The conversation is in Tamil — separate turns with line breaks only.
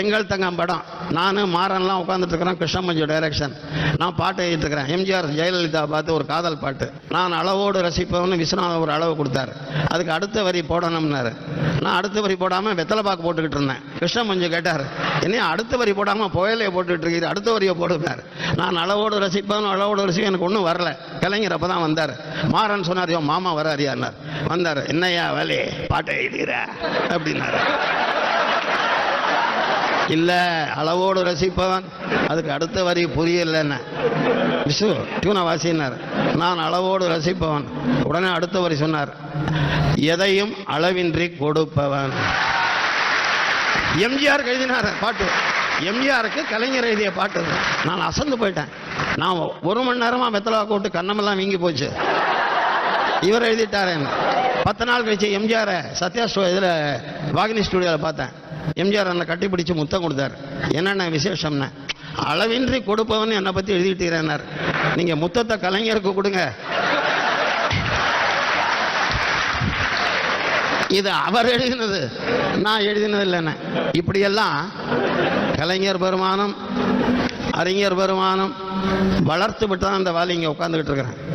எங்கள் தங்கம் படம். நான் மாறன்லாம் உட்காந்துட்டு இருக்கிறேன் கிருஷ்ணமஞ்சு டைரக்ஷன் நான் பாட்டு எழுதிட்டு இருக்கிறேன் எம்ஜிஆர் ஜெயலலிதா பார்த்து ஒரு காதல் பாட்டு. நான் அளவோடு ரசிப்பவன் விஸ்வநாத ஒரு அளவு கொடுத்தாரு. அதுக்கு அடுத்த வரி போடணும்னாரு. நான் அடுத்த வரி போடாமல் வெத்தலை பாக்கு போட்டுக்கிட்டு இருந்தேன். கிருஷ்ணமஞ்சு கேட்டார் என்னையும் அடுத்த வரி போடாமல் புயலையை போட்டுக்கிட்டு இருக்கீங்க அடுத்த வரியை போடுனார் நான் அளவோடு ரசிப்பவன் அளவோடு ரசிப்பேன் எனக்கு ஒன்றும் வரல. கலைஞர் அப்போ தான் வந்தார். மாறன் சொன்னார் மாமா வராரியார் வந்தார் என்னையா வேலையே பாட்டை எழுதுகிற அப்படின்னாரு. இல்லை அளவோடு ரசிப்பவன். அதுக்கு அடுத்த வரி புரியலன்னு. விசு டியூனை வாசினார் நான் அளவோடு ரசிப்பவன். உடனே அடுத்த வரி சொன்னார் எதையும் அளவின்றி கொடுப்பவன். எம்ஜிஆர் எழுதினார் பாட்டு. எம்ஜிஆருக்கு கலைஞர் எழுதிய பாட்டு. நான் அசந்து போயிட்டேன். நான் ஒரு மணி நேரமாக மெத்தலா கூட்டு கண்ணமெல்லாம் வீங்கி போச்சு. இவர் எழுதிட்டாரேன்னு பத்து நாள் கழிச்சு எம்ஜிஆரை சத்யா ஸ்டோ இதில் வாகினி ஸ்டுடியோவில் பார்த்தேன். எம்ஜிஆர் என்னை கட்டிப்பிடிச்சு முத்தம் கொடுத்தாரு. என்னென்ன விசேஷம்னு. அளவின்றி கொடுப்பவன் என்னை பற்றி எழுதிட்டீங்கன்னார் நீங்கள் முத்தத்தை கலைஞருக்கு கொடுங்க. இது அவர் எழுதினது. நான் எழுதினது இல்லைன்னு. இப்படியெல்லாம் கலைஞர் பெருமானம் அறிஞர் பெருமானம் வளர்த்து விட்டு தான் இந்த வேலை இங்கே உட்காந்துக்கிட்டு இருக்கிறேன்.